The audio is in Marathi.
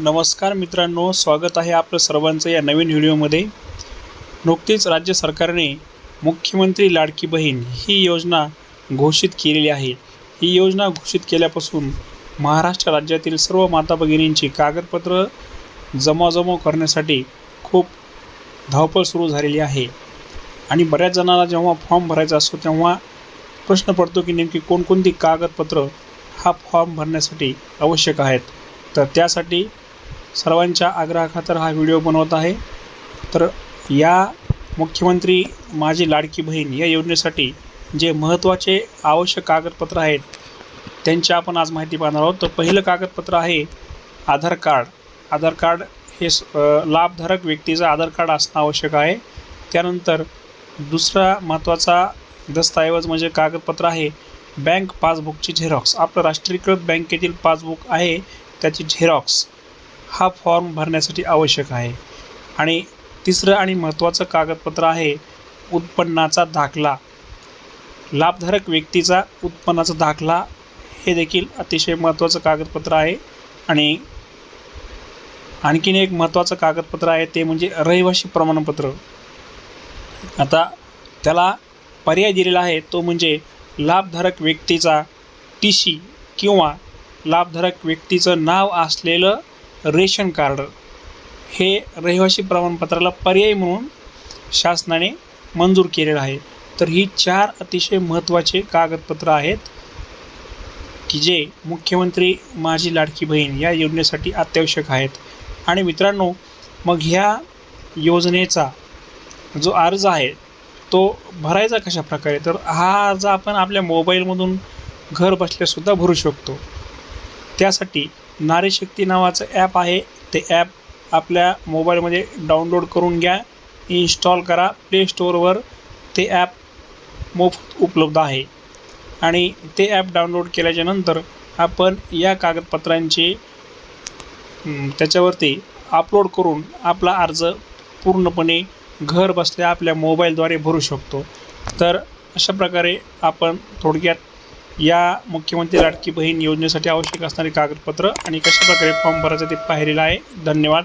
नमस्कार मित्रांनो स्वागत आहे आपलं सर्वांचं या नवीन व्हिडिओमध्ये. नुकतीच राज्य सरकारने मुख्यमंत्री लाडकी बहीण ही योजना घोषित केलेली आहे. ही योजना घोषित केल्यापासून महाराष्ट्र राज्यातील सर्व माता भगिनींची कागदपत्र जमाजमा करण्यासाठी खूप धावपळ सुरू झालेली आहे. आणि बऱ्याच जणांना जेव्हा फॉर्म भरायचा असतो तेव्हा प्रश्न पडतो की नेमकी कोणकोणती कागदपत्र हा फॉर्म भरण्यासाठी आवश्यक आहेत. तर त्यासाठी सर्वांच्या आग्रहाखातर हा व्हिडिओ बनवत आहे. तर या मुख्यमंत्री माझी लाडकी बहीण या योजनेसाठी जे महत्त्वाचे आवश्यक कागदपत्र आहेत त्यांची आपण आज माहिती पाहणार आहोत. तर पहिलं कागदपत्र आहे आधार कार्ड. आधार कार्ड हे स- लाभधारक व्यक्तीचं आधार कार्ड असणं आवश्यक आहे. त्यानंतर दुसरा महत्त्वाचा दस्तऐवज म्हणजे कागदपत्र आहे बँक पासबुकची झेरॉक्स. आपलं राष्ट्रीयकृत बँकेतील पासबुक आहे त्याची झेरॉक्स. हा फॉर्म भरण्यासाठी आवश्यक आहे. आणि तिसरं आणि महत्त्वाचं कागदपत्र आहे उत्पन्नाचा दाखला. लाभधारक व्यक्तीचा उत्पन्नाचा दाखला हे देखील अतिशय महत्त्वाचं कागदपत्र आहे. आणि आणखीन एक महत्त्वाचं कागदपत्र आहे ते म्हणजे रहिवासी प्रमाणपत्र. आता त्याला पर्याय दिलेला आहे तो म्हणजे लाभधारक व्यक्तीचा टी सी किंवा लाभधारक व्यक्तीचं नाव असलेलं रेशन कार्ड हे रहिवासी प्रमाणपत्राला पर्याय म्हणून शासनाने मंजूर केलेलं आहे. तर ही चार अतिशय महत्त्वाचे कागदपत्र आहेत की जे मुख्यमंत्री माझी लाडकी बहीण या योजनेसाठी अत्यावश्यक आहेत. आणि मित्रांनो मग ह्या योजनेचा जो अर्ज आहे तो भरायचा कशा प्रकारे तर हा अर्ज आपण आपल्या मोबाईलमधून घर बसल्यासुद्धा भरू शकतो. त्यासाठी नारीशक्ती नावाचं ॲप आहे. ते ॲप आपल्या मोबाईलमध्ये डाउनलोड करून घ्या. इन्स्टॉल करा. प्ले स्टोअरवर ते ॲप मोफत उपलब्ध आहे. आणि ते ॲप डाउनलोड केल्याच्यानंतर आपण या कागदपत्रांचे त्याच्यावरती अपलोड करून आपला अर्ज पूर्णपणे घर बसल्या आपल्या मोबाईलद्वारे भरू शकतो. तर अशा प्रकारे आपण थोडक्यात या मुख्यमंत्री लाडकी बहीण योजनेसाठी आवश्यक असणारी कागदपत्र आणि कशाप्रकारे फॉर्म भरायचं ते पाहिलेलं आहे. धन्यवाद.